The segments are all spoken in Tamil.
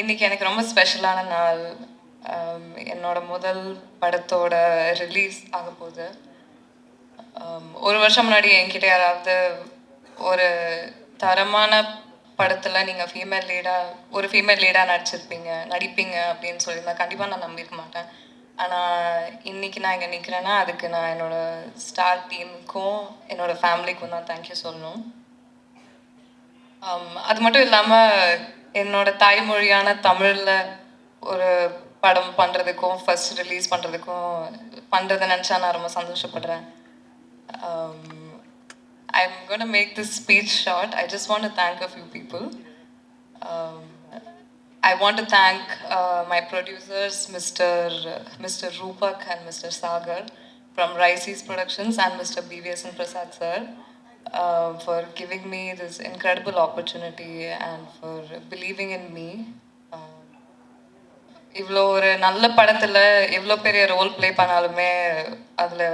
இன்னைக்கு எனக்கு ரொம்ப ஸ்பெஷலான நாள் என்னோட முதல் படத்தோட ரிலீஸ் ஆக போகுது. ஒரு வருஷம் முன்னாடி என்கிட்ட யாராவது ஒரு தரமான படத்தில் நீங்கள் ஃபீமேல் லீடாக ஒரு ஃபீமேல் லீடாக நடிச்சிருப்பீங்க நடிப்பீங்க அப்படின்னு சொல்லியிருந்தா கண்டிப்பாக நான் நம்பியிருக்க மாட்டேன். ஆனால் இன்னைக்கு நான் இங்கே நிற்கிறேன்னா அதுக்கு நான் என்னோடய ஸ்டார் டீமுக்கும் என்னோடய ஃபேமிலிக்கும் தான் தேங்க்யூ சொல்லணும். அது மட்டும் இல்லாமல் என்னோட தாய்மொழியான தமிழில் ஒரு படம் பண்ணுறதுக்கும் ஃபர்ஸ்ட் ரிலீஸ் பண்ணுறதுக்கும் பண்ணுறதை நினச்சா நான் ரொம்ப சந்தோஷப்படுறேன் I'm gonna make this speech short I just want to thank a few people I want to thank uh, my producers, Mr. Mr. Rupak and Mr. Sagar from Rice's Productions and Mr. BVS and Prasad sir uh, for giving me this incredible opportunity and for believing in me. Uh, இவ்வளோ ஒரு நல்ல படத்தில் எவ்வளோ பெரிய ரோல் ப்ளே பண்ணாலுமே அதில்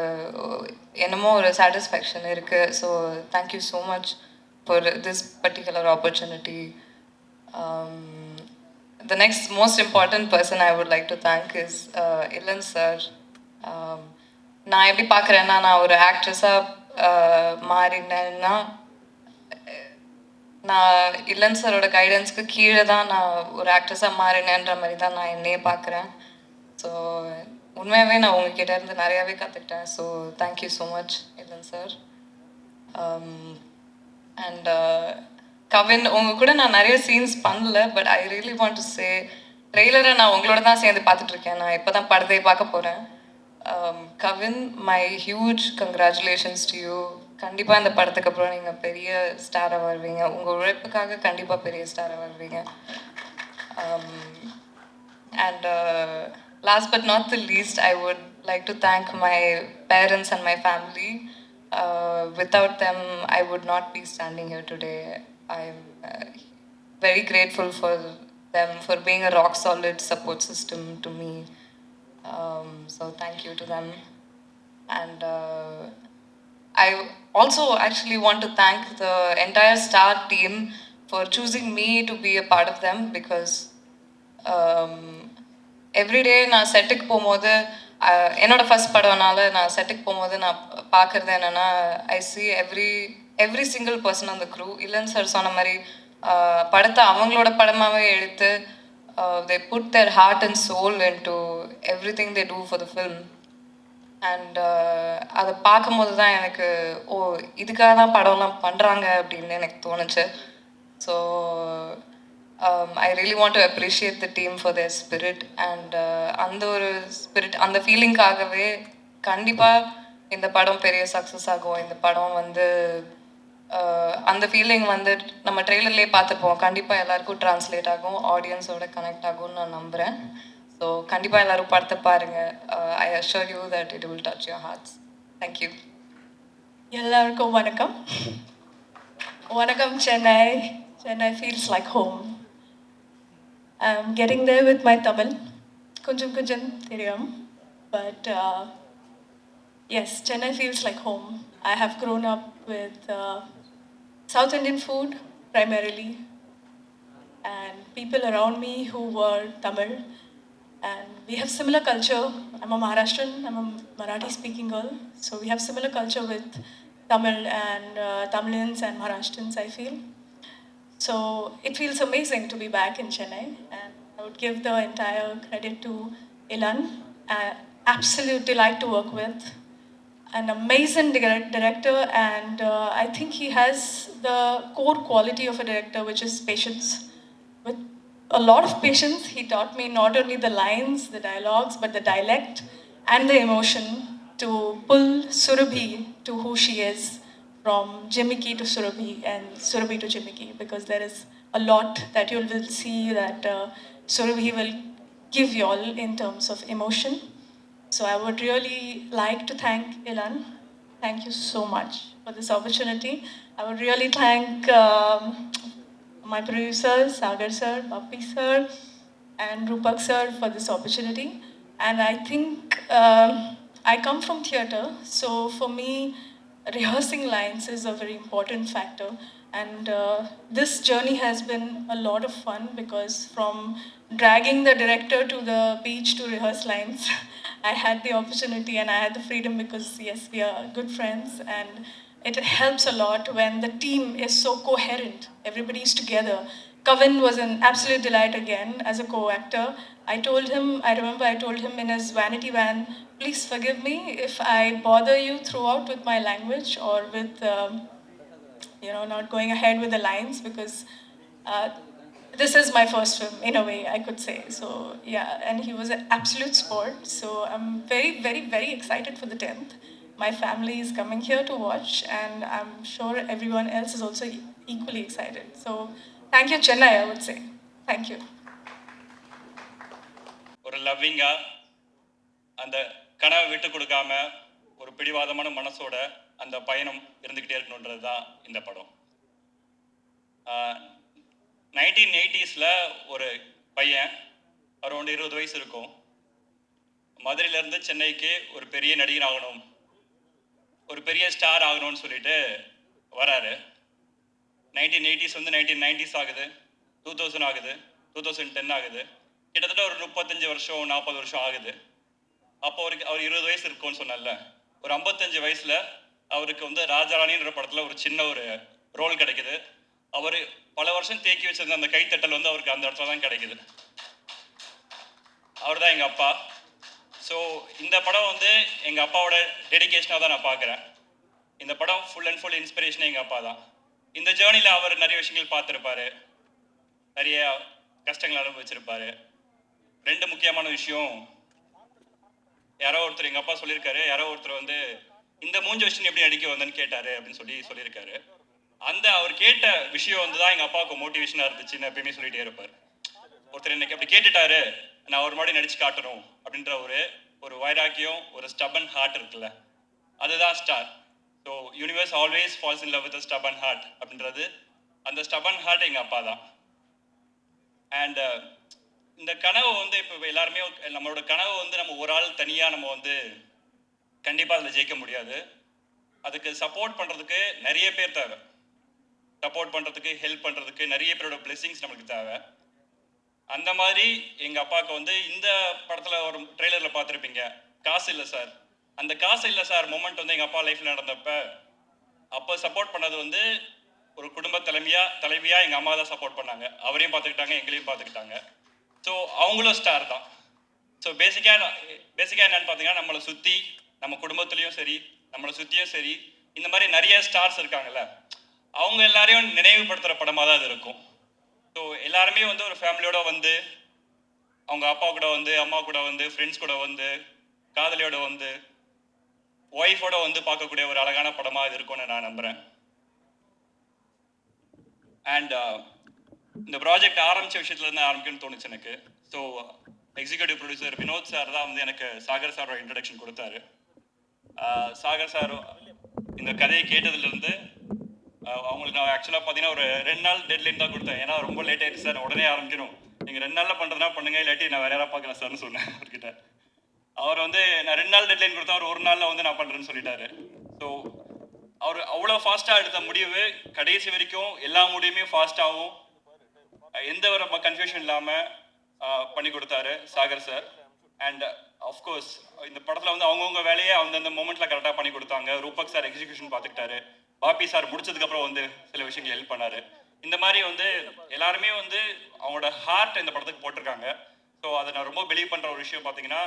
என்னமோ ஒரு சாட்டிஸ்ஃபேக்ஷன் இருக்குது so thank you so much for this particular opportunity the next most important person I would like to thank is uh, Ilan sir. Um, நான் எப்படி பார்க்குறேன்னா நான் ஒரு ஆக்ட்ரஸாக மாறினேன்னா நான் இல்லன் சரோட கைடன்ஸ்க்கு கீழே தான் நான் ஒரு ஆக்ட்ரஸாக மாறினேன்ற மாதிரி தான் நான் என்னையே பார்க்குறேன் ஸோ உண்மையாகவே நான் உங்ககிட்ட இருந்து நிறையாவே கற்றுக்கிட்டேன் so thank you so much Elan sir and Kavin உங்க கூட நான் நிறைய சீன்ஸ் பண்ணல but I really want to say ட்ரெய்லரை நான் உங்களோட தான் சேர்ந்து பார்த்துட்ருக்கேன் நான் இப்போ தான் படத்தை பார்க்க போகிறேன் Kavin my huge congratulations to you கண்டிப்பாக இந்த படத்துக்கு அப்புறம் நீங்கள் பெரிய ஸ்டாராக வருவீங்க உங்கள் உழைப்புக்காக கண்டிப்பாக பெரிய ஸ்டாராக வருவீங்க and last but not the least I would like to thank my parents and my family uh, without them, I would not be standing here today. I'm uh, very grateful for them for being a rock solid support system to me. Um, so thank you to them. And uh, I also actually want to thank the entire star team for choosing me to be a part of them because everyday நான் செட்டுக்கு போகும்போது அஹ், என்னோட ஃபர்ஸ்ட் படம்னால நான் செட்டுக்கு போகும்போது நான் பார்க்குறது என்னென்னா I see every every single person அந்த க்ரூ இல்லைன்னு சார் சொன்ன மாதிரி அஹ், படத்தை அவங்களோட படமாகவே எடுத்து Uh, they put put heart and soul soul into every thing they do for the and அதை பார்க்கும்போது தான் எனக்கு ஓ இதுக்காக தான் படம்லாம் பண்ணுறாங்க அப்படின்னு எனக்கு தோணுச்சு. So I really want to appreciate the team for their spirit and அந்த ஒரு ஸ்பிரிட் அந்த ஃபீலிங்காகவே கண்டிப்பாக இந்த படம் பெரிய சக்ஸஸ் ஆகும். இந்த படம் வந்து அந்த ஃபீலிங் வந்து நம்ம ட்ரெய்லர்லேயே பார்த்துப்போம். கண்டிப்பாக எல்லாருக்கும் ட்ரான்ஸ்லேட் ஆகும் ஆடியன்ஸோட கனெக்ட் ஆகும்னு நான் நம்புகிறேன் ஸோ கண்டிப்பாக எல்லாரும் படத்தை பாருங்கள் I assure you that it will touch your hearts thank you எல்லாருக்கும் வணக்கம். வணக்கம் Chennai. Chennai feels like home I'm getting there with my Tamil கொஞ்சம் கொஞ்சம் தெரியும். But yes uh, Chennai feels like home I have grown up with South Indian food primarily, and people around me who were Tamil. And we have similar culture. I'm a Maharashtrian, I'm a Marathi speaking girl, so we have similar culture with Tamil and uh, Tamilians and Maharashtrians, I feel. So it feels amazing to be back in Chennai, and I would give the entire credit to Ilan. Uh, absolute delight to work with an amazing director, and uh, I think he has the core quality of a director, which is patience. With a lot of patience, he taught me not only the lines, the dialogues, but the dialect and the emotion to pull Surabhi to who she is from Jimiki to Surabhi and Surabhi to Jimiki, because there is a lot that you will see that uh, Surabhi will give you all in terms of emotion. So I would really like to thank Ilan. Thank you so much for this opportunity. I would really thank um, my producers, Sagar sir, Papi sir, and Rupak sir for this opportunity. And I think um, I come from theatre, so for me, rehearsing lines is a very important factor. And uh, this journey has been a lot of fun because from dragging the director to the beach to rehearse lines, I had the opportunity and I had the freedom because, yes, we are good friends and it helps a lot when the team is so coherent. Everybody's together. Kavin was an absolute delight again as a co-actor. I told him, I remember I told him in his vanity van, please forgive me if I bother you throughout with my language or with, um, you know, not going ahead with the lines because uh, this is my first film in a way, I could say. So yeah, and he was an absolute sport. So I'm very, very, very excited for the 10th. My family is coming here to watch, and I'm sure everyone else is also equally excited. So thank you, Chennai, I would say. Thank you. ஒரு லவ்விங்கா அந்த கனவை விட்டு கொடுக்காம ஒரு பிடிவாதமான மனசோட அந்த பயணம் இருந்துக்கிட்டே இருக்கணுன்றது தான் இந்த படம். நைன்டீன் எயிட்டிஸில் ஒரு பையன் அரௌண்ட் இருபது வயசு இருக்கும். மதுரையிலேருந்து சென்னைக்கு ஒரு பெரிய நடிகர் ஆகணும். ஒரு பெரிய ஸ்டார் ஆகணும்னு சொல்லிட்டு வராரு. நைன்டீன் எயிட்டிஸ் வந்து நைன்டீன் நைன்டிஸ் ஆகுது. டூ தௌசண்ட் ஆகுது. டூ தௌசண்ட் டென் ஆகுது. கிட்டத்தட்ட ஒரு முப்பத்தஞ்சு வருஷம் நாற்பது வருஷம் ஆகுது. அப்போ அவருக்கு அவர் இருபது வயசு இருக்கும்னு சொன்னல ஒரு ஐம்பத்தஞ்சு வயசில் அவருக்கு வந்து ராஜாராணின்ற படத்தில் ஒரு சின்ன ஒரு ரோல் கிடைக்குது. அவர் பல வருஷம் தேக்கி வச்சிருந்த அந்த கைத்தட்டல் வந்து அவருக்கு அந்த இடத்துல தான் கிடைக்குது. அவர் தான் எங்கள் அப்பா. ஸோ இந்த படம் வந்து எங்கள் அப்பாவோட டெடிகேஷனாக தான் நான் பார்க்குறேன் இந்த படம் ஃபுல் அண்ட் ஃபுல் இன்ஸ்பிரேஷனே எங்கள் அப்பா தான். இந்த ஜேர்னியில் அவர் நிறைய விஷயங்கள் பார்த்துருப்பாரு. நிறைய கஷ்டங்கள் அனுபவிச்சிருப்பாரு. ரெண்டு முக்கியமான விஷயம் யாரோ ஒருத்தர் எங்கள் அப்பா சொல்லியிருக்காரு. யாரோ ஒருத்தர் வந்து இந்த மூஞ்ச வச்சு எப்படி அடிக்க வந்தேன்னு கேட்டாரு அப்படின்னு சொல்லி சொல்லியிருக்காரு. அந்த அவர் கேட்ட விஷயம் வந்து தான் எங்கள் அப்பாவுக்கு மோட்டிவேஷனாக இருந்துச்சுன்னு எப்பயுமே சொல்லிட்டே இருப்பார். ஒருத்தர் இன்னைக்கு அப்படி கேட்டுட்டாரு நான் ஒரு மாதிரி நடிச்சு காட்டணும் அப்படின்ற ஒரு ஒரு வைராக்கியம் ஒரு ஸ்டபன் ஹார்ட் இருக்குல்ல அதுதான் star so universe always falls in love with stubborn heart அப்படின்றது அந்த ஸ்டபன் ஹார்ட் எங்கள் அப்பா தான். அண்ட் இந்த கனவு வந்து இப்போ எல்லாருமே நம்மளோட கனவு வந்து நம்ம ஒரு ஆள் தனியாக நம்ம வந்து கண்டிப்பாக அதில் ஜெயிக்க முடியாது. அதுக்கு சப்போர்ட் பண்ணுறதுக்கு நிறைய பேர் தேவை. சப்போர்ட் பண்ணுறதுக்கு ஹெல்ப் பண்ணுறதுக்கு நிறைய பேரோட பிளெஸிங்ஸ் நம்மளுக்கு தேவை. அந்த மாதிரி எங்கள் அப்பாவுக்கு வந்து இந்த படத்தில் ஒரு ட்ரெய்லரில் பார்த்துருப்பீங்க. காசு இல்லை சார். அந்த காசு இல்லை சார் மூமெண்ட் வந்து எங்கள் அப்பா லைஃப்பில் நடந்தப்ப அப்போ சப்போர்ட் பண்ணது வந்து ஒரு குடும்ப தலைமையாக தலைவியாக எங்கள் அம்மா தான் சப்போர்ட் பண்ணாங்க. அவரையும் பார்த்துக்கிட்டாங்க எங்களையும் பார்த்துக்கிட்டாங்க. ஸோ அவங்களும் ஸ்டார் தான். ஸோ பேசிக்காக பேசிக்காக என்னன்னு பார்த்தீங்கன்னா நம்மளை சுற்றி நம்ம குடும்பத்துலேயும் சரி நம்மளை சுற்றியும் சரி இந்த மாதிரி நிறைய ஸ்டார்ஸ் இருக்காங்கல்ல அவங்க எல்லாரையும் நினைவுபடுத்துகிற படமாக தான் அது இருக்கும். ஸோ எல்லாருமே வந்து ஒரு ஃபேமிலியோட வந்து அவங்க அப்பா கூட வந்து அம்மா கூட வந்து ஃப்ரெண்ட்ஸ் கூட வந்து காதலியோட வந்து ஒய்ஃபோட வந்து பார்க்கக்கூடிய ஒரு அழகான படமாக இது இருக்கும்னு நான் நம்புகிறேன் அண்ட் uh, இந்த ப்ராஜெக்ட் ஆரம்பித்த விஷயத்துலேருந்து ஆரம்பிக்கணும்னு தோணுச்சு எனக்கு. So executive producer Vinod sir தான் வந்து எனக்கு சாகர் சாரோட இன்ட்ரடக்ஷன் கொடுத்தாரு. சாகர் சார் இந்த கதையை கேட்டதுலேருந்து அவங்களுக்கு நான் ஆக்சுவலாக பார்த்தீங்கன்னா ஒரு ரெண்டு நாள் டெட்லைன் தான் கொடுத்தேன். ஏன்னா ரொம்ப லேட் ஆயிடுச்சு சார். உடனே ஆரம்பிக்கணும் நீங்கள் ரெண்டு நாளில் பண்ணுறதுனா பண்ணுங்க இல்லாட்டி நான் வேற யாராவது பார்க்கலாம் சார்னு சொன்னேன் அவர்கிட்ட. அவர் வந்து நான் ரெண்டு நாள் டெட்லைன் கொடுத்தா அவர் ஒரு நாளில் வந்து நான் பண்ணுறேன்னு சொல்லிட்டாரு. ஸோ அவர் அவ்வளோ ஃபாஸ்ட்டாக எடுத்த முடிவு கடைசி வரைக்கும் எல்லா முடிவுமே ஃபாஸ்ட்டாகவும் எந்த ஒரு கன்ஃபியூஷன் இல்லாமல் பண்ணி கொடுத்தாரு சாகர் சார். அண்ட் அஃப்கோர்ஸ் இந்த படத்தில் வந்து அவங்கவுங்க வேலையை அந்தந்த மூமெண்ட்டில் கரெக்டாக பண்ணி கொடுத்தாங்க. ரூபக் சார் எக்ஸிகியூஷன் பார்த்துக்கிட்டாரு. பாப்பி சார் முடிச்சதுக்கப்புறம் வந்து சில விஷயங்கள் ஹெல்ப் பண்ணாரு. இந்த மாதிரி வந்து எல்லாருமே வந்து அவங்களோட ஹார்ட் இந்த படத்துக்கு போட்டிருக்காங்க. ஸோ அதை நான் ரொம்ப பிலீவ் பண்ணுற ஒரு விஷயம் பார்த்தீங்கன்னா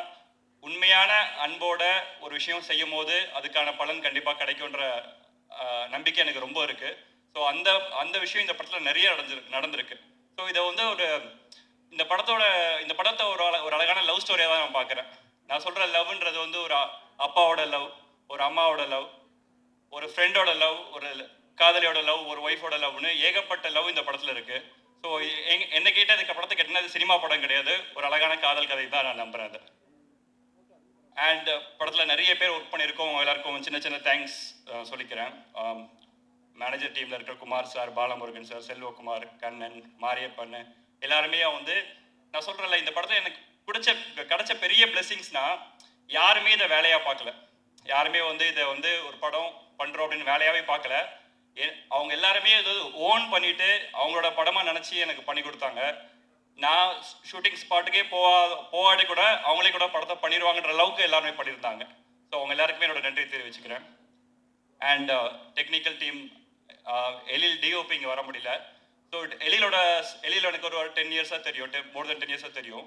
உண்மையான அன்போட ஒரு விஷயம் செய்யும் போது அதுக்கான பலன் கண்டிப்பாக கிடைக்குன்ற நம்பிக்கை எனக்கு ரொம்ப இருக்குது ஸோ அந்த அந்த விஷயம் இந்த படத்தில் நிறைய நடந்திருக்கு நடந்திருக்கு. ஸோ இதை வந்து ஒரு இந்த படத்தோட இந்த படத்தை ஒரு ஒரு அழகான லவ் ஸ்டோரியாக தான் நான் பார்க்குறேன். நான் சொல்கிற லவ்ன்றது வந்து ஒரு அப்பாவோட லவ் ஒரு அம்மாவோட லவ் ஒரு ஃப்ரெண்டோட லவ் ஒரு காதலியோட லவ் ஒரு ஒய்ஃபோட லவ்னு ஏகப்பட்ட லவ் இந்த படத்தில் இருக்குது ஸோ என்ன கேட்டால் இந்த படத்தை கேட்டினா அது சினிமா படம் கிடையாது. ஒரு அழகான காதல் கதை தான் நான் நம்புகிறேன் அது. அண்ட் படத்தில் நிறைய பேர் ஒர்க் பண்ணியிருக்கோம். எல்லாருக்கும் சின்ன சின்ன தேங்க்ஸ் சொல்லிக்கிறேன். மேனேஜர் டீமில் இருக்கிற குமார் சார் பாலமுருகன் சார் செல்வகுமார் கண்ணன் மாரியப்பன்னு எல்லாருமே வந்து நான் சொல்கிறேன்ல இந்த படத்தில் எனக்கு பிடிச்ச கிடைச்ச பெரிய பிளெஸிங்ஸ்னால் யாருமே இதை வேலையாக பார்க்கல. யாருமே வந்து இதை வந்து ஒரு படம் பண்ணுறோம் அப்படின்னு வேலையாகவே பார்க்கல. அவங்க எல்லாருமே இது ஓன் பண்ணிட்டு அவங்களோட படமாக நினச்சி எனக்கு பண்ணி கொடுத்தாங்க. நான் ஷூட்டிங் ஸ்பாட்டுக்கே போவா போவாடி கூட அவங்களே கூட படத்தை பண்ணிடுவாங்கன்ற அளவுக்கு எல்லாருமே பண்ணியிருந்தாங்க. ஸோ அவங்க எல்லாருக்குமே என்னோட நன்றி தெரிவிச்சுக்கிறேன். And technical team Ezhil DOP இங்கே வர முடியல. ஸோ எலியிலோட எழில் எனக்கு ஒரு டென் இயர்ஸாக தெரியும். டென் மோர் தென் டென் இயர்ஸாக தெரியும்.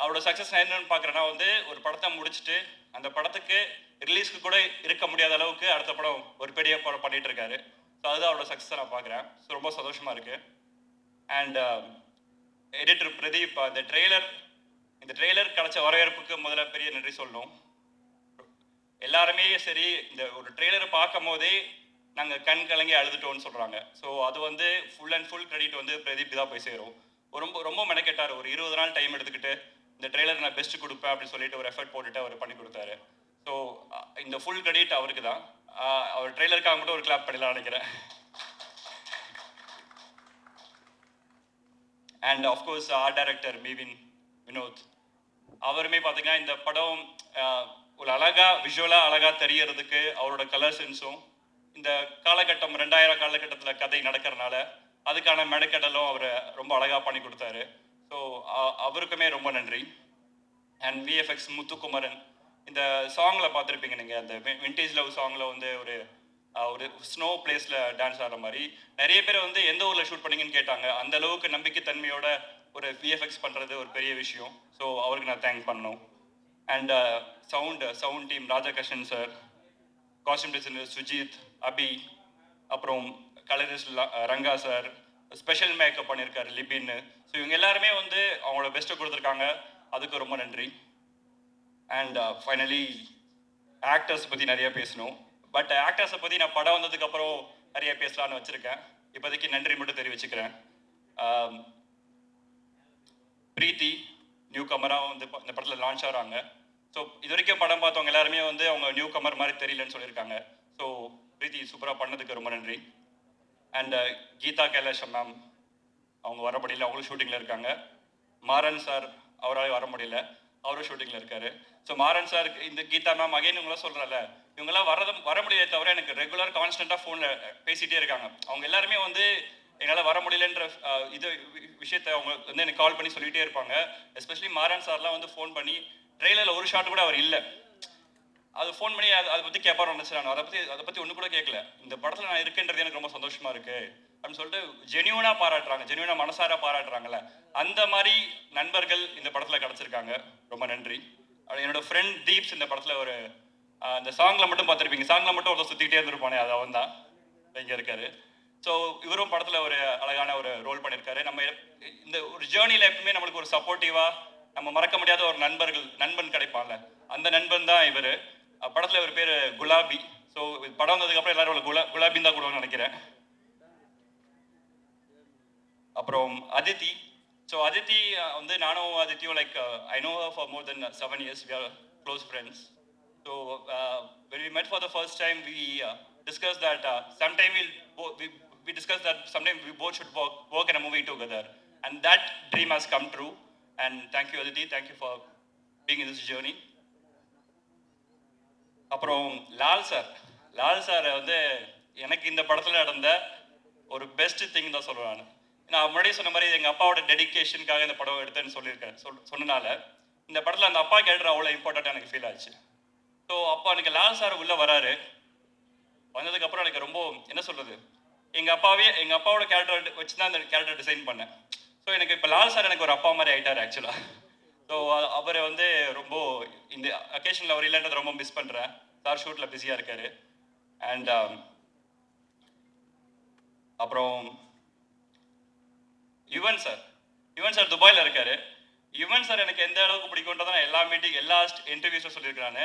அவரோட சக்ஸஸ் நான் என்னன்னு பார்க்குறேன்னா வந்து ஒரு படத்தை முடிச்சுட்டு அந்த படத்துக்கு ரிலீஸ்க்கு கூட இருக்க முடியாத அளவுக்கு அடுத்த படம் ஒரு பெரிய படம் பண்ணிட்டு இருக்காரு. ஸோ அதுதான் அவரோட சக்ஸஸை நான் பார்க்குறேன். ஸோ ரொம்ப சந்தோஷமாக இருக்குது அண்ட் எடிட்டர் um, பிரதீப் இந்த ட்ரெய்லர் இந்த ட்ரெய்லர் கிடச்ச வரவேற்புக்கு முதல்ல பெரிய நன்றி சொல்லணும். எல்லாருமே சரி இந்த ஒரு ட்ரெய்லரை பார்க்கும் போதே நாங்கள் கண் கலங்கி அழுதுட்டோம்னு சொல்கிறாங்க ஸோ அது வந்து ஃபுல் அண்ட் ஃபுல் கிரெடிட் வந்து பிரதீப் தான் போய் சேரும். ரொம்ப ரொம்ப மெனக்கெட்டார். ஒரு இருபது நாள் டைம் எடுத்துக்கிட்டு இந்த ட்ரெய்லர் நான் பெஸ்ட் கொடுப்பேன் அப்படின்னு சொல்லிட்டு ஒரு எஃபர்ட் போட்டுட்டு அவர் பண்ணி கொடுத்தாரு. ஸோ இந்த ஃபுல் கிரெடிட் அவருக்கு தான் அவர் ட்ரெய்லருக்காக மட்டும் ஒரு கிளாப் பண்ணலாம் நினைக்கிறேன். And of course art director Mevin Vinod அவருமே பார்த்தீங்கன்னா இந்த படம் ஒரு அழகாக விஷுவலாக அழகாக தெரியறதுக்கு அவரோட கலர் சென்ஸும் இந்த காலகட்டம் ரெண்டாயிரம் காலகட்டத்தில் கதை நடக்கிறனால அதுக்கான மெனக்கெடலும் அவர் ரொம்ப அழகாக பண்ணி கொடுத்தாரு. ஸோ அவருக்குமே ரொம்ப நன்றி. அண்ட் விஎஃப்எக்ஸ் முத்துக்குமரன் இந்த சாங்ல பார்த்துருப்பீங்க நீங்கள் அந்த விண்டேஜ் லவ் சாங்ல வந்து ஒரு ஒரு ஸ்னோ பிளேஸில் டான்ஸ் ஆடுற மாதிரி. நிறைய பேர் வந்து எந்த ஊரில் ஷூட் பண்ணீங்கன்னு கேட்டாங்க. அந்த அளவுக்கு நம்பிக்கைத்தன்மையோட ஒரு விஎஃப்எக்ஸ் பண்ணுறது ஒரு பெரிய விஷயம். ஸோ அவருக்கு நான் தேங்க் பண்ணணும். And sound sound team Rajakrishnan sir costume designer Sujith Abi அப்புறம் colourist Ranga sir special makeup பண்ணியிருக்காரு லிபின்னு. ஸோ இவங்க எல்லாருமே வந்து அவங்களோட பெஸ்ட்டை கொடுத்துருக்காங்க. அதுக்கு ரொம்ப நன்றி. அண்ட் ஃபைனலி ஆக்டர்ஸ் பற்றி நிறைய பேசணும். பட் ஆக்டர்ஸை பற்றி நான் படம் வந்ததுக்கப்புறம் நிறைய பேசலாம்னு வச்சுருக்கேன். இப்போதைக்கு நன்றி மட்டும் தெரிவிச்சுக்கிறேன். Um, பிரீத்தி நியூ கமராக வந்து இந்த படத்தில் லான்ச் ஆகிறாங்க. ஸோ இது வரைக்கும் படம் பார்த்தவங்க எல்லாருமே வந்து அவங்க நியூ கமர் மாதிரி தெரியலன்னு சொல்லியிருக்காங்க. ஸோ பிரீத்தி சூப்பராக பண்ணதுக்கு ரொம்ப நன்றி. And uh, Geetha Kailasam ma'am அவங்க வர முடியல அவங்களும் ஷூட்டிங்கில் இருக்காங்க. மாறன் சார் அவரால் வர முடியல. அவரும் ஷூட்டிங்கில் இருக்காரு. ஸோ மாறன் சார் இந்த கீதா மேம் அகைன் இவங்களாம் சொல்கிறல இவங்கெல்லாம் வரது வர முடியாத தவிர எனக்கு ரெகுலர் கான்ஸ்டண்ட்டாக ஃபோனில் பேசிகிட்டே இருக்காங்க. அவங்க எல்லாருமே வந்து என்னால் வர முடியலன்ற இது விஷயத்தை அவங்க வந்து எனக்கு கால் பண்ணி சொல்லிகிட்டே இருப்பாங்க. எஸ்பெஷலி மாறன் சார்லாம் வந்து ஃபோன் பண்ணி ட்ரெயிலரில் ஒரு ஷாட் கூட அவர் இல்லை. அது ஃபோன் பண்ணி அதை அதை பற்றி கேட்பாரு நினச்சிடாங்க அதை பற்றி அதை பற்றி ஒன்று கூட கேட்கல இந்த படத்தில் நான் இருக்கேன்றது எனக்கு ரொம்ப சந்தோஷமா இருக்கு. அப்படின்னு சொல்லிட்டு ஜெனியூனாக பாராட்டுறாங்க. ஜெனியூனாக மனசார பாராட்டுறாங்கல்ல. அந்த மாதிரி நண்பர்கள் இந்த படத்தில் கிடச்சிருக்காங்க. ரொம்ப நன்றி. அது என்னோட ஃப்ரெண்ட் தீப்ஸ் இந்த படத்தில் ஒரு அந்த சாங்கில் மட்டும் பார்த்துருப்பீங்க. சாங்கில் மட்டும் ஒருத்தர் சுற்றிக்கிட்டே இருந்திருப்பானே அது அவன் தான். இங்கே இருக்காரு. ஸோ இவரும் படத்தில் ஒரு அழகான ஒரு ரோல் பண்ணியிருக்காரு நம்ம இந்த ஒரு ஜேர்னியில் எப்பவுமே நம்மளுக்கு ஒரு சப்போர்ட்டிவாக நம்ம மறக்க முடியாத ஒரு நண்பர்கள் நண்பன் கிடைப்பான்ல. அந்த நண்பன் தான் இவர். படத்தில் ஒரு பேர் குலாபி ஸோ படம் வந்ததுக்கப்புறம் எல்லாரும் குலா குலாபின்னு தான் கூடுவாங்கன்னு நினைக்கிறேன் அப்புறம் அதித்தி ஸோ அதித்தி வந்து நானும் அதித்தியும் like I know for more than seven years we are close friends so when we met for the first time we discuss that sometime will we discussed that sometime we both should work, work in a movie together. And that dream has come true. And thank you, Aditi. Thank you for being. அப்புறம் லால் சார். லால் சார் வந்து எனக்கு இந்த படத்தில் நடந்த ஒரு பெஸ்ட் திங் தான் சொல்லுவேன் நான். நான் முன்னாடியே சொன்ன மாதிரி எங்கள் அப்பாவோட டெடிக்கேஷனுக்காக இந்த படம் எடுத்தேன்னு சொல்லியிருக்கேன் சொல் சொன்னனால இந்த படத்தில் அந்த அப்பா கேரக்டர் அவ்வளோ இம்பார்ட்டண்ட்டாக எனக்கு ஃபீல் ஆச்சு. ஸோ அப்போ எனக்கு லால் சார் உள்ளே வராரு. வந்ததுக்கப்புறம் எனக்கு ரொம்ப என்ன சொல்கிறது எங்கள் அப்பாவே எங்கள் அப்பாவோட கேரக்டர் வச்சு தான் அந்த கேரக்டர் டிசைன் பண்ணேன். ஸோ எனக்கு இப்போ லால் சார் எனக்கு ஒரு அப்பா மாதிரி ஆயிட்டார் ஆக்சுவலாக ஸோ அவரை வந்து ரொம்ப இந்த அக்கேஷனில் அவர் இல்லைன்றது ரொம்ப மிஸ் பண்ணுறேன் சார் ஷூட்டில் பிஸியாக இருக்காரு. அண்ட் um, அப்புறம் யுவன் சார் யுவன் சார் துபாயில் இருக்காரு. யுவன் சார் எனக்கு எந்த அளவுக்கு பிடிக்கும்ன்றதை நான் எல்லா மீட்டிங் எல்லா இன்டர்வியூஸும் சொல்லியிருக்கிறானு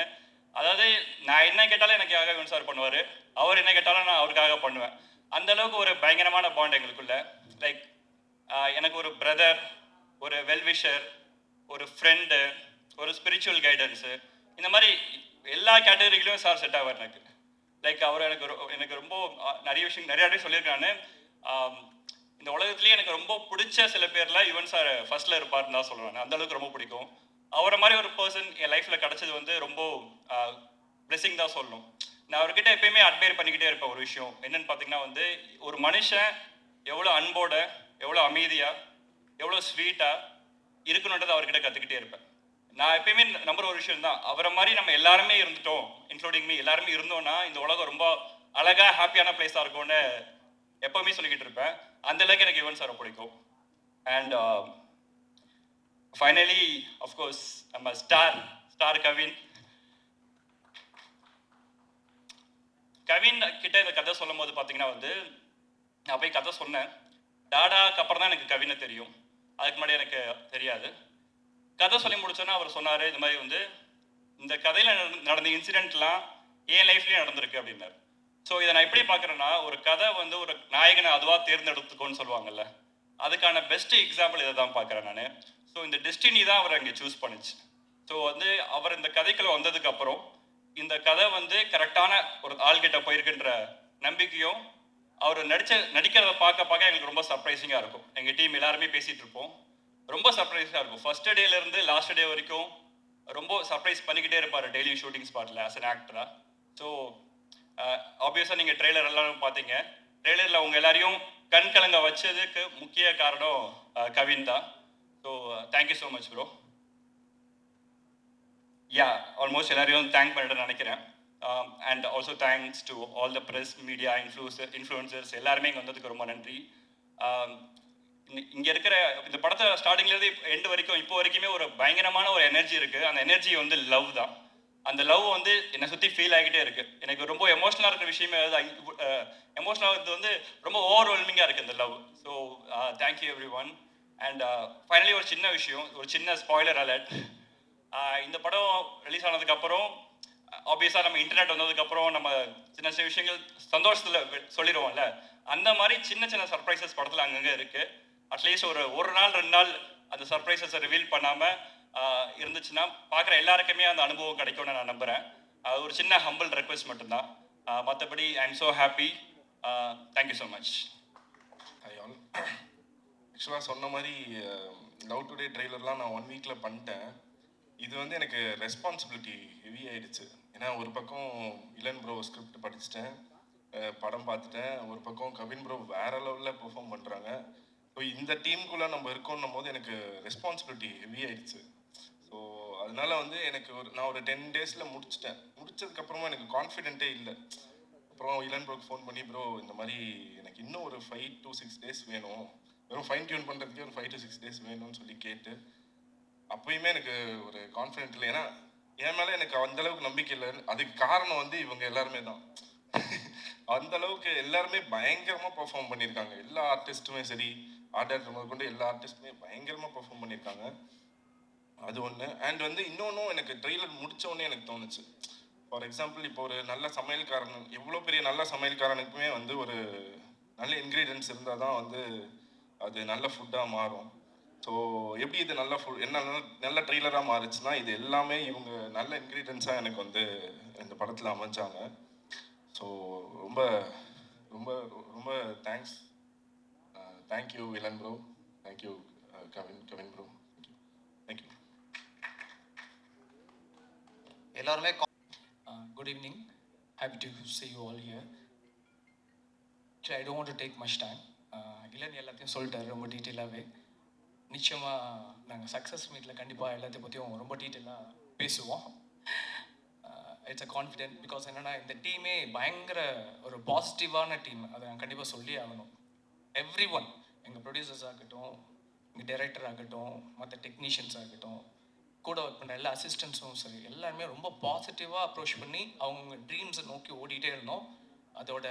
அதாவது நான் என்ன கேட்டாலும் எனக்காக யுவன் சார் பண்ணுவார். அவர் என்ன கேட்டாலும் நான் அவருக்காக பண்ணுவேன். அந்த அளவுக்கு ஒரு பயங்கரமான பாண்ட் எங்களுக்குள்ள. லைக் எனக்கு ஒரு பிரதர் ஒரு வெல்விஷர் ஒரு ஃப்ரெண்டு ஒரு ஸ்பிரிச்சுவல் கைடன்ஸு இந்த மாதிரி எல்லா கேட்டகரியிலையும் சார் செட் ஆவார் எனக்கு. லைக் அவர் எனக்கு ரொ- எனக்கு ரொம்ப நிறைய விஷயம் நிறைய இடம் சொல்லியிருக்கானு இந்த உலகத்துலேயே எனக்கு ரொம்ப பிடிச்ச சில பேரில் யுவன் சார் ஃபர்ஸ்ட்ல இருப்பார்னு தான் சொல்லுவேன் அந்த அளவுக்கு ரொம்ப பிடிக்கும். அவரை மாதிரி ஒரு பர்சன் என் லைஃப்பில் கிடச்சது வந்து ரொம்ப பிளெஸிங் தான் சொல்லணும். நான் அவர்கிட்ட எப்பயுமே அட்மையர் பண்ணிக்கிட்டே இருப்பேன் ஒரு விஷயம். என்னன்னு பார்த்தீங்கன்னா வந்து ஒரு மனுஷன் எவ்வளோ அன்போட எவ்வளோ அமைதியாக எவ்வளோ ஸ்வீட்டாக இருக்கணுன்றதை அவர்கிட்ட கற்றுக்கிட்டே இருப்பேன். நான் எப்பயுமே நம்புற ஒரு விஷயம் தான். அவரை மாதிரி நம்ம எல்லாருமே இருந்துட்டோம். இன்க்ளூடிங் மீ எல்லாருமே இருந்தோம்னா இந்த உலகம் ரொம்ப அழகா ஹாப்பியான பிளேஸா இருக்கும்னு எப்பவுமே சொல்லிக்கிட்டு இருப்பேன். அந்த அளவுக்கு எனக்கு யுவன் சாரை பிடிக்கும். அண்ட் ஃபைனலி அஃப்கோர்ஸ் நம்ம ஸ்டார் ஸ்டார் கவின். கவின் கிட்ட இந்த கதை சொல்லும் போது பார்த்தீங்கன்னா வந்து நான் போய் கதை சொன்னேன். டாடாக்கு அப்புறம் தான் எனக்கு கவினை தெரியும். அதுக்கு முன்னாடி எனக்கு தெரியாது. கதை சொல்லி முடிச்சோன்னா அவர் சொன்னார் இது மாதிரி வந்து இந்த கதையில் நடந்த இன்சிடென்ட்லாம் என் லைஃப்லேயும் நடந்திருக்கு அப்படின்னாரு. ஸோ இதை நான் எப்படி பார்க்குறேன்னா ஒரு கதை வந்து ஒரு நாயகனை அதுவாக தேர்ந்தெடுத்துக்கோன்னு சொல்லுவாங்கல்ல அதுக்கான பெஸ்ட் எக்ஸாம்பிள் இதை தான் பார்க்குறேன் நான். ஸோ இந்த டெஸ்டினி தான் அவர் அங்கே சூஸ் பண்ணுச்சு. ஸோ வந்து அவர் இந்த கதைக்குள்ள வந்ததுக்கப்புறம் இந்த கதை வந்து கரெக்டான ஒரு ஆள்கிட்ட போயிருக்குன்ற நம்பிக்கையும் அவர் நடிச்ச நடிக்கிறத பார்க்க பார்க்க எங்களுக்கு ரொம்ப சர்ப்ரைசிங்காக இருக்கும். எங்கள் டீம் எல்லாருமே பேசிகிட்டு இருப்போம். ரொம்ப சர்ப்ரைஸாக இருக்கும். ஃபர்ஸ்ட் டேலேருந்து லாஸ்ட் டே வரைக்கும் ரொம்ப சர்ப்ரைஸ் பண்ணிக்கிட்டே இருப்பார் டெய்லி ஷூட்டிங் ஸ்பாட்டில் ஆஸ் அன் ஆக்டராக ஸோ ஆப்வியஸாக நீங்கள் ட்ரெய்லர் எல்லாரும் பார்த்தீங்க. ட்ரெய்லரில் உங்கள் எல்லாரையும் கண் கலங்க வச்சதுக்கு முக்கிய காரணம் கவின் தான். So thank you so much bro ya almost எல்லாரையும் தேங்க் பண்ணிட்டு நினைக்கிறேன். And also thanks to all the press media influencer influencers எல்லாருமே இங்கே வந்ததுக்கு ரொம்ப நன்றி. Um, இங்க- இருக்கிற இந்த படத்தை ஸ்டார்டிங்லேருந்து எண்டு வரைக்கும் இப்போ வரைக்குமே ஒரு பயங்கரமான ஒரு எனர்ஜி இருக்கு. அந்த எனர்ஜி வந்து லவ் தான். அந்த லவ் வந்து என்னை சுற்றி ஃபீல் ஆகிட்டே இருக்கு. எனக்கு ரொம்ப எமோஷனலாக இருக்கிற விஷயமே எமோஷனலாக இது வந்து ரொம்ப ஓவர்வெல்மிங்காக இருக்குது இந்த love so thank you every one and finally ஒரு சின்ன விஷயம் ஒரு சின்ன ஸ்பாய்லர் அலர்ட் இந்த படம் ரிலீஸ் ஆனதுக்கப்புறம் ஆப்வியஸாக நம்ம இன்டர்நெட் வந்ததுக்கப்புறம் நம்ம சின்ன சின்ன விஷயங்கள் சந்தோஷத்தில் சொல்லிடுவோம்ல. அந்த மாதிரி சின்ன சின்ன சர்ப்ரைசஸ் படத்தில் அங்கங்கே இருக்குது அட்லீஸ்ட் ஒரு ஒரு நாள் ரெண்டு நாள் அந்த சர்ப்ரைசஸை ரிவீல் பண்ணாமல் இருந்துச்சுன்னா பார்க்குற எல்லாருக்குமே அந்த அனுபவம் கிடைக்கும்னு நான் நம்புகிறேன் அது ஒரு சின்ன ஹம்பிள் ரெக்வெஸ்ட் மட்டும்தான். மற்றபடி I am so happy thank you so much I all ஆக்சுவலாக சொன்ன மாதிரி லவ் டுடே ட்ரெய்லர்லாம் நான் ஒன் வீக்கில் பண்ணிட்டேன். இது வந்து எனக்கு ரெஸ்பான்சிபிலிட்டி ஹெவி ஆயிடுச்சு. ஏன்னா ஒரு பக்கம் இளன் ப்ரோ ஸ்கிரிப்ட் படிச்சுட்டேன். படம் பார்த்துட்டேன். ஒரு பக்கம் கவின் ப்ரோ வேற லெவலில் பெர்ஃபார்ம் பண்ணுறாங்க ஸோ இந்த டீமுக்குள்ளே நம்ம இருக்கோன்னும் போது எனக்கு ரெஸ்பான்சிபிலிட்டி ஹெவி ஆயிடுச்சு. ஸோ அதனால வந்து எனக்கு ஒரு நான் ஒரு டென் டேஸில் முடிச்சிட்டேன். முடிச்சதுக்கப்புறமா எனக்கு கான்ஃபிடென்ட்டே இல்லை. அப்புறம் இளன் ப்ரோக்கு ஃபோன் பண்ணி ப்ரோ இந்த மாதிரி எனக்கு இன்னும் ஒரு ஃபைவ் டு சிக்ஸ் டேஸ் வேணும். வெறும் ஃபைன் டியூன் பண்ணுறதுக்கே ஒரு ஃபைவ் டு சிக்ஸ் டேஸ் வேணும்னு சொல்லி கேட்டு அப்பயுமே எனக்கு ஒரு கான்ஃபிடென்ட் இல்லை. ஏன்னா என் மேலே எனக்கு அந்த அளவுக்கு நம்பிக்கை இல்லை. அதுக்கு காரணம் வந்து இவங்க எல்லாருமே தான். அந்த அளவுக்கு எல்லாருமே பயங்கரமாக பெர்ஃபார்ம் பண்ணியிருக்காங்க. எல்லா ஆர்டிஸ்ட்டுமே சரி ஆர்ட் முதற்கொண்டு கொண்டு எல்லா ஆர்டிஸ்ட்டுமே பயங்கரமாக பர்ஃபார்ம் பண்ணியிருக்காங்க. அது ஒன்று அண்ட் வந்து இன்னொன்றும் எனக்கு ட்ரெய்லர் முடித்தோடனே எனக்கு தோணுச்சு. ஃபார் எக்ஸாம்பிள் இப்போ ஒரு நல்ல சமையல்காரன் எவ்வளோ பெரிய நல்ல சமையல்காரனுக்குமே வந்து ஒரு நல்ல இன்க்ரீடியன்ஸ் இருந்தால் தான் வந்து அது நல்ல ஃபுட்டாக மாறும். ஸோ எப்படி இது நல்ல ஃபுட் என்ன நல்ல நல்ல ட்ரெய்லராக மாறுச்சுன்னா இது எல்லாமே இவங்க நல்ல இன்க்ரீடியன்ஸாக எனக்கு வந்து இந்த படத்தில் அமைஞ்சாங்க. ஸோ ரொம்ப ரொம்ப ரொம்ப thanks thank you Elan bro thank you Kavin Kavin bro thank you எல்லாருமே good evening happy to see you all here. I don't want to take much time Elan எல்லாத்தையும் சொல்லிட்டாரு ரொம்ப டீட்டெயிலாகவே நிச்சயமாக நாங்கள் சக்ஸஸ் மீட்டில் கண்டிப்பாக எல்லாத்தையும் பற்றியும் ரொம்ப டீட்டெயிலாக பேசுவோம். இட்ஸ் அ கான்ஃபிடென்ட் பிகாஸ் என்னென்னா இந்த டீமே பயங்கர ஒரு பாசிட்டிவான டீம் அதை நான் கண்டிப்பாக சொல்லி ஆகணும். எவ்ரி ஒன் எங்கள் ப்ரொடியூசர்ஸ் ஆகட்டும் எங்கள் டைரக்டர் ஆகட்டும் மற்ற டெக்னீஷியன்ஸ் ஆகட்டும் கூட ஒர்க் பண்ண எல்லா அசிஸ்டன்ஸும் சரி எல்லாருமே ரொம்ப பாசிட்டிவாக அப்ரோச் பண்ணி அவங்கவுங்க ட்ரீம்ஸை நோக்கி ஓடிட்டே இருந்தோம். அதோட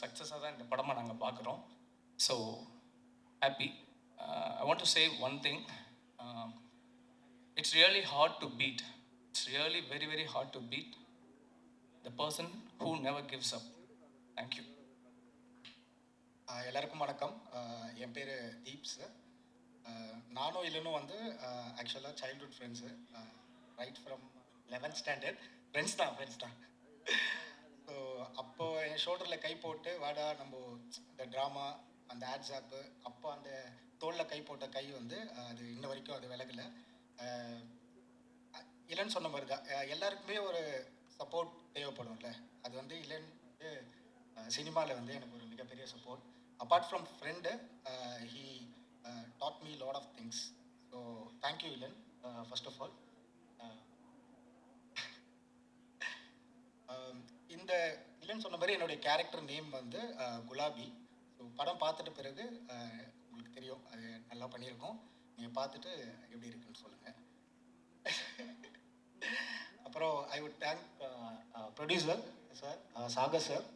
சக்ஸஸாக தான் இந்த படமாக நாங்கள் பார்க்குறோம் so happy I want to say one thing it's really hard to beat it's really very very hard to beat the person who never gives up thank you எல்லாருக்கும் வணக்கம். என் பேர் தீப்ஸ் நானும் இல்லைனும் வந்து ஆக்சுவலாக childhood friends right from eleventh standard friends தான் ஃப்ரெண்ட்ஸ் தான். ஸோ அப்போது என் ஷோல்டரில் கை போட்டு வாடா நம்ம இந்த ட்ராமா அந்த ஆட்ஸ் ஆப்பு அப்போ அந்த தோளில் கை போட்ட கை வந்து அது இன்ன வரைக்கும் அது விலகலை. இல்லைன்னு சொன்ன மாதிரி தான் எல்லாருக்குமே ஒரு சப்போர்ட் தேவைப்படும்ல. அது வந்து இல்லைன்னு சினிமாவில் வந்து எனக்கு ஒரு மிகப்பெரிய support apart from friend he taught me lot of things so thank you Elan first of all இந்த இல்லைன்னு சொன்ன மாதிரி என்னுடைய கேரக்டர் நேம் வந்து uh, குலாபி ஸோ படம் பார்த்துட்ட பிறகு uh, உங்களுக்கு தெரியும் அது நல்லா பண்ணியிருக்கோம். நீங்கள் பார்த்துட்டு எப்படி இருக்குன்னு சொல்லுங்கள் அப்புறம் I would thank producer sir Sagar sir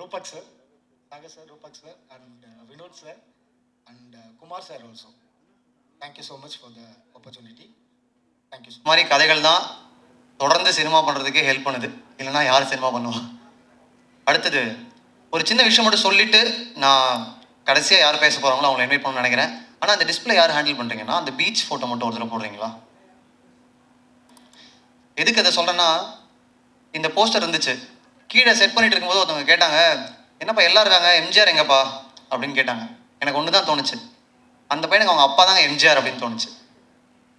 Rupak sir Sagar sir Rupak sir and Vinod sir and Kumar sir also thank you so much for the opportunity thank you so இந்த மாதிரி கதைகள் தான் தொடர்ந்து சினிமா பண்ணுறதுக்கே ஹெல்ப் பண்ணுது. இல்லைனா யார் சினிமா பண்ணுவா? அடுத்தது ஒரு சின்ன விஷயம் மட்டும் சொல்லிட்டு நான் கடைசியாக யார் பேச போகிறாங்களோ அவங்களை இன்வைட் பண்ணணும்னு நினைக்கிறேன். ஆனால் அந்த டிஸ்பிளே யார் ஹேண்டில் பண்ணுறீங்கன்னா அந்த பீச் ஃபோட்டோ மட்டும் ஒரு தடவை போடுறீங்களா? எதுக்கு அதை சொல்கிறேன்னா இந்த போஸ்டர் இருந்துச்சு. கீழே செட் பண்ணிட்டு இருக்கும்போது ஒருத்தவங்க கேட்டாங்க என்னப்பா எல்லாம் இருக்காங்க? எம்ஜிஆர் எங்கப்பா? அப்படின்னு கேட்டாங்க. எனக்கு ஒன்று தான் தோணுச்சு. அந்த பையனுக்கு அவங்க அப்பா தாங்க எம்ஜிஆர் அப்படின்னு தோணுச்சு.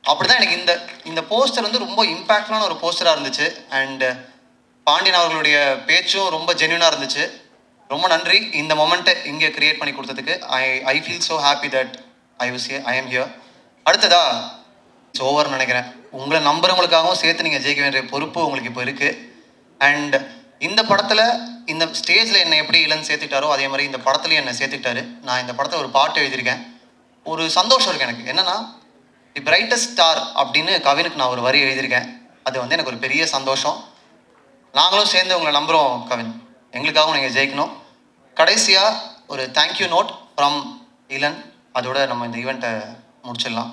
அப்படிதான் எனக்கு இந்த இந்த போஸ்டர் வந்து ரொம்ப இம்பாக்டான ஒரு போஸ்டராக இருந்துச்சு. அண்ட் பாண்டியன் அவர்களுடைய பேச்சும் ரொம்ப ஜென்யூனாக இருந்துச்சு. ரொம்ப நன்றி. இந்த மொமெண்ட்டை இங்கே கிரியேட் பண்ணி கொடுத்ததுக்கு. I I feel so happy that I wish a I am here அடுத்ததா இட்ஸ் ஓவர்னு நினைக்கிறேன். உங்களை நம்புறவங்களுக்காகவும் சேர்த்து நீங்கள் ஜெயிக்க வேண்டிய பொறுப்பு உங்களுக்கு இப்போ இருக்குது அண்ட் இந்த படத்தில் இந்த ஸ்டேஜில் என்னை எப்படி இளன் சேர்த்துக்கிட்டாரோ அதே மாதிரி இந்த படத்துலையும் என்னை சேர்த்துக்கிட்டாரு. நான் இந்த படத்தில் ஒரு பாட்டு எழுதியிருக்கேன். ஒரு சந்தோஷம் இருக்குது எனக்கு. என்னென்னா தி பிரைட்டஸ்ட் ஸ்டார் அப்படின்னு கவினுக்கு நான் ஒரு வரி எழுதியிருக்கேன். அது வந்து எனக்கு ஒரு பெரிய சந்தோஷம். நாங்களும் சேர்ந்து உங்களை நம்புகிறோம் கவின். எங்களுக்காகவும் நீங்கள் ஜெயிக்கணும். கடைசியாக ஒரு தேங்க்யூ நோட் ஃப்ரம் இளன். அதோட நம்ம இந்த ஈவெண்ட்டை முடிச்சிடலாம்.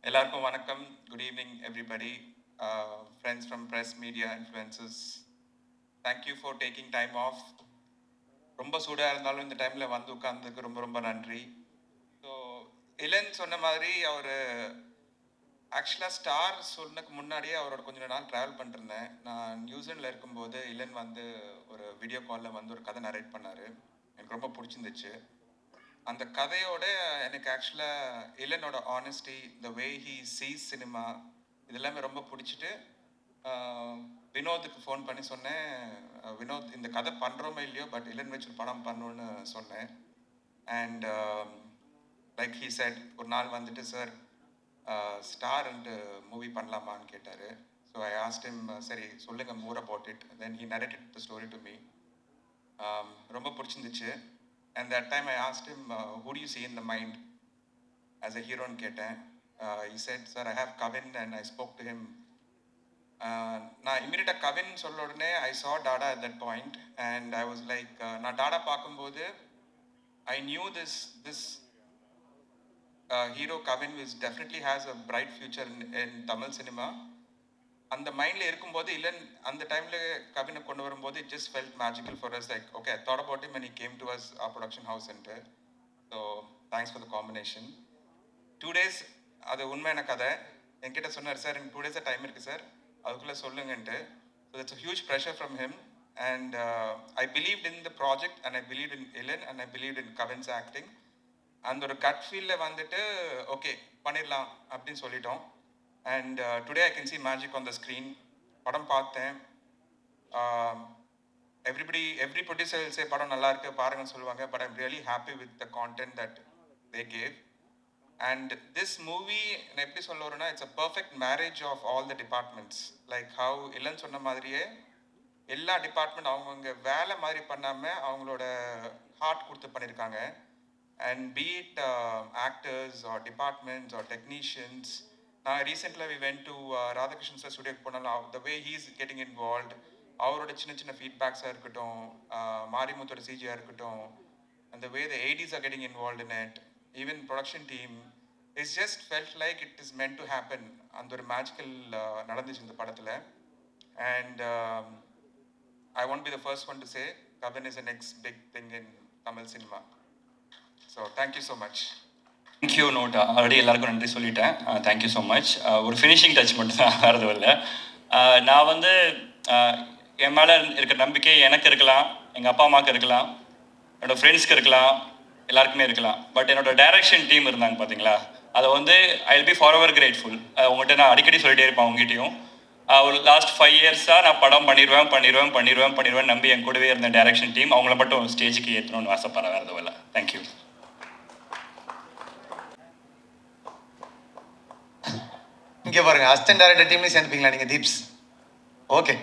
எல்லாருக்கும் வணக்கம். Good evening everybody friends from press media Thank you for taking time off ரொம்ப சூடாக இருந்தாலும் இந்த டைமில் வந்து உட்காந்துக்கு ரொம்ப ரொம்ப நன்றி. ஸோ இளன் சொன்ன மாதிரி அவர் ஆக்சுவலாக ஸ்டார் சொன்னதுக்கு முன்னாடியே அவரோட கொஞ்ச நாள் ட்ராவல் பண்ணிருந்தேன் நான் நியூசிலாண்டில் இருக்கும்போது இளன் வந்து ஒரு வீடியோ காலில் வந்து ஒரு கதை நரேட் பண்ணார். எனக்கு ரொம்ப பிடிச்சிருந்துச்சு. அந்த கதையோட எனக்கு ஆக்சுவலாக இளனோட honesty the way he see cinema இதெல்லாமே ரொம்ப பிடிச்சிட்டு வினோத்துக்கு ஃபோன் பண்ணி சொன்னேன். வினோத் இந்த கதை பண்ணுறோமே இல்லையோ பட் இளன் வச்சு ஒரு படம் பண்ணணும்னு சொன்னேன். அண்ட் லைக் ஹீ செட் ஒரு நாள் வந்துட்டு சார் ஸ்டார் அண்ட் மூவி பண்ணலாமான்னு கேட்டார். ஸோ ஐ ஆஸ்ட் டைம் சரி சொல்லுங்கள் more about it then he it the story to me ரொம்ப பிடிச்சிருந்துச்சு. And that time I asked time who you see in the mind as a ஹீரோன்னு கேட்டேன். He said sir i have Kavin and i spoke to him. Uh, நான் இமீடியட்டாக கவின் சொல்ல உடனே ஐ saw Tata at that point and i was like uh, நான் டாடா பார்க்கும்போது i knew this this uh, hero கவின் is definitely has a bright future in, in Tamil cinema அந்த மைண்ட்ல இருக்கும்போது இல்லன் அந்த டைம்ல கவினை கொண்டு வரும்போது it just felt magical for us like okay thought about him and he came to us our production house centre so thanks for the combination two days அது உண்மையான கதை. என்கிட்ட சொன்னார் சார் எனக்கு டூ டேஸாக டைம் இருக்குது சார். அதுக்குள்ளே சொல்லுங்கன்ட்டு. So huge pressure from him and I believe in the project and I believe in Elan and I believe in Kavin's acting அந்த ஒரு கட் ஃபீல்டில் வந்துட்டு ஓகே பண்ணிடலாம் அப்படின்னு சொல்லிட்டோம். And today I can see magic on the screen படம் பார்த்தேன். எவ்ரிபடி எவ்ரி ப்ரொடியூசர்ஸே படம் நல்லா இருக்கு பாருங்கன்னு சொல்லுவாங்க. But I'm really happy with the content that they gave and this movie நான் எப்படி சொல்ல வரேன்னா it's a perfect marriage of all the departments like how இல்லைன்னு சொன்ன மாதிரியே எல்லா டிபார்ட்மெண்ட் அவங்கவுங்க வேலை மாதிரி பண்ணாமல் அவங்களோட ஹார்ட் கொடுத்து பண்ணியிருக்காங்க and be it actors or departments or technicians நான் ரீசெண்டில் we went to Radhakrishnan sir ஸ்டுடியோக்கு போனாலும் the way he's getting involve அவரோட சின்ன சின்ன ஃபீட்பேக்ஸாக இருக்கட்டும் uh, மாரிமுத்தோட சிஜியாக இருக்கட்டும் அந்த way the eighties are getting involve in it even production team it's just felt like it is meant to happen அந்த ஒரு மேஜிக்கல் நடந்துச்சு இந்த படத்தில். And I won't be the first one to say Kavin is a next big thing in Tamil cinema so thank you so much thank you note already எல்லாருக்கும் நன்றி சொல்லிட்டேன். தேங்க்யூ ஸோ மச் ஒரு ஃபினிஷிங் டச் மட்டும் தான் வரது இல்லை. Uh, நான் வந்து uh, என் மேலே இருக்கிற நம்பிக்கை எனக்கு இருக்கலாம் எங்கள் அப்பா அம்மாவுக்கு இருக்கலாம் என்னோடய ஃப்ரெண்ட்ஸ்க்கு இருக்கலாம் எல்லாருக்குமே இருக்கலாம். பட் என்னோட டைரக்ஷன் டீம் இருந்தாங்க பார்த்தீங்களா அதை வந்து I be forever grateful உங்கள்கிட்ட நான் அடிக்கடி சொல்லிட்டே இருப்பேன் அவங்ககிட்டயும். ஒரு லாஸ்ட் ஃபைவ் இயர்ஸாக நான் படம் பண்ணிடுவேன் பண்ணிடுவேன் பண்ணிடுவேன் பண்ணிடுவேன் நம்பி என் கூடவே இருந்த டைரக்ஷன் டீம் அவங்கள மட்டும் ஸ்டேஜுக்கு ஏற்றணும்னு ஆசைப்படுறேன் வேறு எதுவும் இல்லை. தேங்க்யூ இங்கே பாருங்க அசிஸ்டன்ட் டேரக்டர் டீம்லேயும் சேர்ந்துப்பீங்களா நீங்கள் தீப்ஸ்? ஓகே